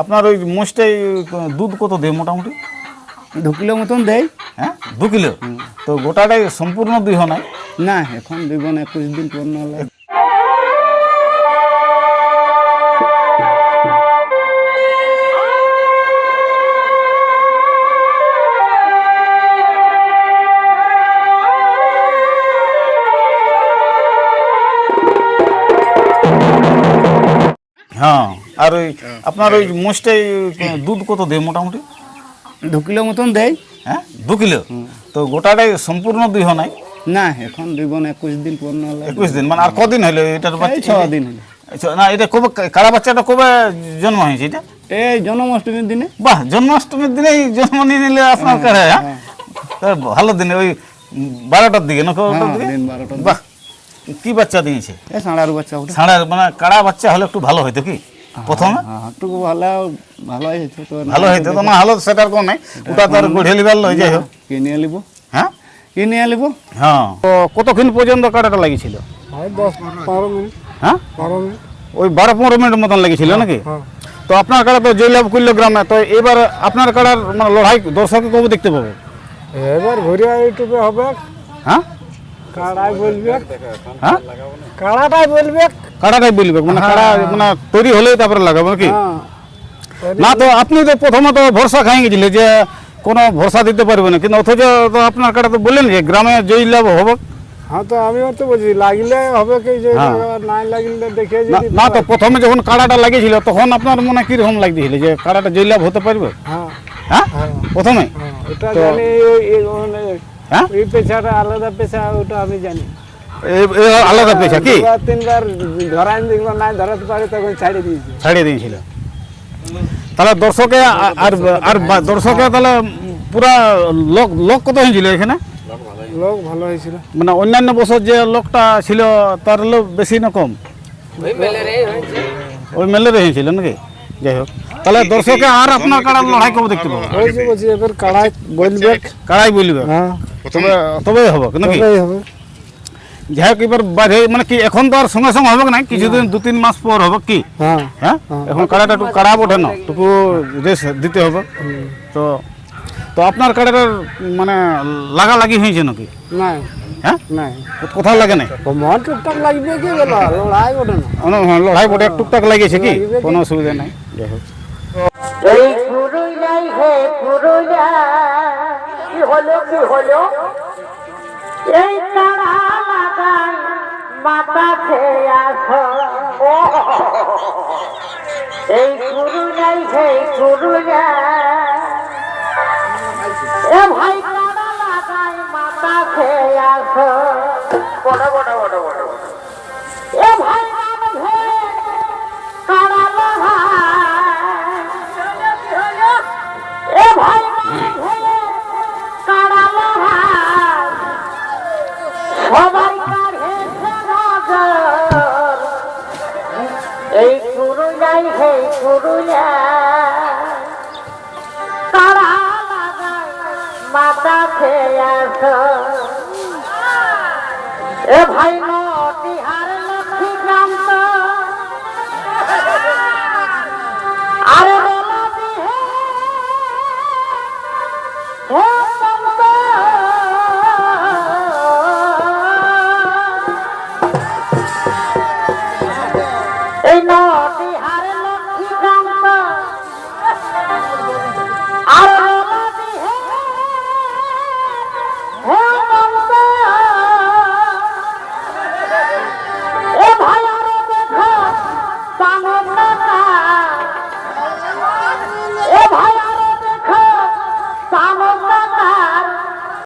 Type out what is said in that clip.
আপনার ওই মোষটাই দুধ কত দেয় মোটামুটি? দু কিলো মতন দেয়। হ্যাঁ? দু কিলো? তো গোটাটাই সম্পূর্ণ দুই নাই? না এখন দিব না একুশ দিন পূর্ণ হলে। হ্যাঁ। আর ওই আপনার ওই মোষটাই দুধ কত দেয় মোটামুটি? দু কিলো মতন দেয়। হ্যাঁ দু কিলো? তো গোটাটাই সম্পূর্ণ দুই নাই? না এখন দিব না একুশ দিন পূর্ণ হলে। একুশ দিন মানে আর কদিন হলো এটার বাচ্চা? ছ দিন হলো। না এটা কবে কারা বাচ্চাটা কবে জন্ম হয়েছে এটা? এই জন্মাষ্টমীর দিনে। বাহ জন্মাষ্টমীর দিনেই জন্ম নিয়ে নিলে আপনার কারা হ্যাঁ? তা ভালো দিনে ওই বারোটার দিকে না হ্যাঁ, বাহ কি বাচ্চা দিয়েছে? সাঁড়ার বাচ্চা ছাড়ার মানে কাড়া বাচ্চা হলে একটু ভালো হইতো কি? প্রথমে? হ্যাঁ একটু ভালো ভালোই হয়েছে তো। ভালো হইতো তো না হলো সেটার কোনো নাই। ওটা তো আর গড়িয়ে লিবার লই যাই হোক কিনে নিব হ্যাঁ? কিনে নিব হ্যাঁ। তো কতক্ষণ পর্যন্ত কাড়াটা লাগিয়েছিল দশ পনেরো মিনিট। হ্যাঁ? বারো মিনিট। ওই বারো পনেরো মিনিট মতন লেগেছিল নাকি? তো আপনার কাড়া তো জয়লাভ করল গ্রামে তো এবার আপনার কাড়ার মানে লড়াই দর্শকে কবে দেখতে পাবে? এবার ঘুরিয়া ইউটিউবে হবে। হ্যাঁ? কাড়াই বলবে। হ্যাঁ? কাড়াটাই বলবে। কাড়াটাই বলবে মানে কাড়া মানে তৈরি হলেই তারপরে লাগাবো নাকি? না তো আপনি তো প্রথমে তো ভরসা খাই গেছিলে যে কোনো ভরসা দিতে পারবে না কিন্তু অথচ তো আপনার কাটা তো বললেন যে গ্রামে জয় লাভ হবে। হ্যাঁ তো আমিও তো বলছি লাগলে হবে কি যে হ্যাঁ। নাই লাগলে দেখে না- তো প্রথমে যখন কাড়াটা লাগিয়েছিল তখন আপনার মনে কীরকম লাগছিল যে কাড়াটা জয় লাভ হতে পারবে? হ্যাঁ। হ্যাঁ? প্রথমে? হ্যাঁ তো- হ্যাঁ? এই পেশাটা আলাদা পেশা ওটা আমি জানি। আলাদা পেশা কি? তিনবার ধরাই দেখলাম নাই ধরাতে পারে তখন ছাড়িয়ে দিয়েছি। ছাড়িয়ে দিয়েছিল। তাহলে দর্শকে আর আর দর্শকে তাহলে পুরা লোক লোক কত হয়েছিল এখানে? লোক ভালো হয়েছিল। মানে অন্যান্য বছর যে লোকটা ছিল তার লোক বেশি না কম? ওই মেলে হয়েছিল নাকি? যাই হোক। তাহলে দর্শকে আর আপনার কাড়ার লড়াই কবে দেখতে পাবো? বলছি এবার কাড়াই বলবে। কাড়াই বলবে। হ্যাঁ। তবে তবে হবে নাকি? তবেই হবে। যাই হোক এবার বাজে মানে কি এখন তো আর সঙ্গে সঙ্গে হবে না কিছুদিন দু তিন মাস পর হবে কি? হ্যাঁ। হ্যাঁ? এখন কাড়াটা একটু কাড়া ওঠে না টুকু রেস দিতে হবে। তো তো আপনার কাড়াটার মানে লাগা লাগি হয়েছে নাকি? নাই। হ্যাঁ? কোথাও লাগে নাই? টুকটাক লাগবে কি লড়াই ওঠে না। হ্যাঁ, লড়াই বটে টুকটাক লাগিয়েছে কি? কোনো অসুবিধা নাই। যাই হোক। কি হলো কি হলো? এই তারা লাগাই মাথা খেয়ে আসো এই পুরুলিয়াই হে পুরুলিয়া এ ভাই তারা লাগাই মাথা খেয়ে আসো গুরুরা তারা মাতা খেয়ে এ ভাই নটিহার লক্ষ্মী কান্ত আরে এই নট ও ভাই।